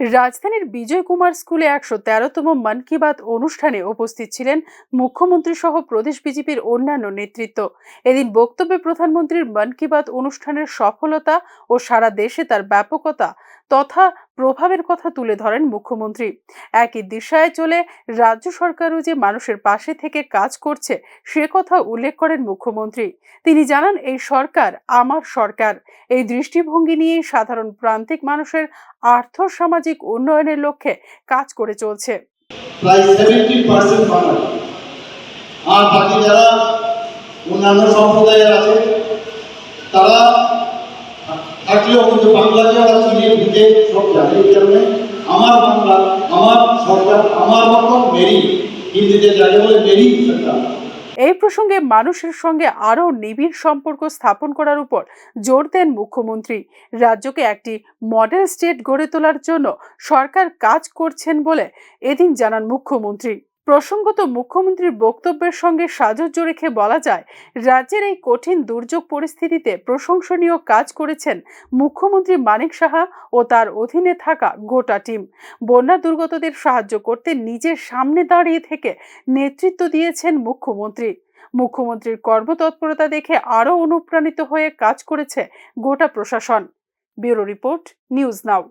রাজধানীর বিজয় কুমার স্কুলে একশো তেরোতম মন কি বাত অনুষ্ঠানে উপস্থিত ছিলেন মুখ্যমন্ত্রী সহ প্রদেশ বিজেপির অন্যান্য নেতৃত্ব। এদিন বক্তব্যে প্রধানমন্ত্রীর মন কি বাত অনুষ্ঠানের সফলতা ও সারা দেশে তার ব্যাপকতা তথা প্রভাবের কথা তুলে ধরেন মুখ্যমন্ত্রী। একই দিশায় চলে রাজ্য সরকারও যে মানুষের পাশে থেকে কাজ করছে, সে কথা উল্লেখ করেন মুখ্যমন্ত্রী। তিনি জানান, এই সরকার আমার সরকার। এই দৃষ্টিভঙ্গি নিয়েই সাধারণ প্রান্তিক মানুষের আর্থ সামাজিক উন্নয়নের লক্ষ্যে কাজ করে চলছে। আর বাকি যারা অন্যান্য সম্প্রদায়ের আছে, তারা থাকলেও কিন্তু বাংলাকে ওরা দিতে সব জানে এই কারণে আমার বাংলা, আমার সরকার, আমার মতন মেরি, হিন্দিতে যাকে বলে মেরি সরকার। এই প্রসঙ্গে মানুষের সঙ্গে আরও নিবিড় সম্পর্ক স্থাপন করার উপর জোর দেন মুখ্যমন্ত্রী। রাজ্যকে একটি মডেল স্টেট গড়ে তোলার জন্য সরকার কাজ করছেন বলে এদিন জানান মুখ্যমন্ত্রী। প্রসঙ্গত মুখ্যমন্ত্রীর বক্তব্যের সঙ্গে সাজজ্য রেখে বলা যায়, রাজ্যের এই কঠিন দুর্যোগ পরিস্থিতিতে প্রশংসনীয় কাজ করেছেন মুখ্যমন্ত্রী মানিক সাহা ও তার অধীনে থাকা গোটা টিম। বন্যা দুর্গতদের সাহায্য করতে নিজের সামনে দাঁড়িয়ে থেকে নেতৃত্ব দিয়েছেন মুখ্যমন্ত্রী। মুখ্যমন্ত্রীর কর্মতৎপরতা দেখে আরও অনুপ্রাণিত হয়ে কাজ করেছে গোটা প্রশাসন। Bureau report, news now.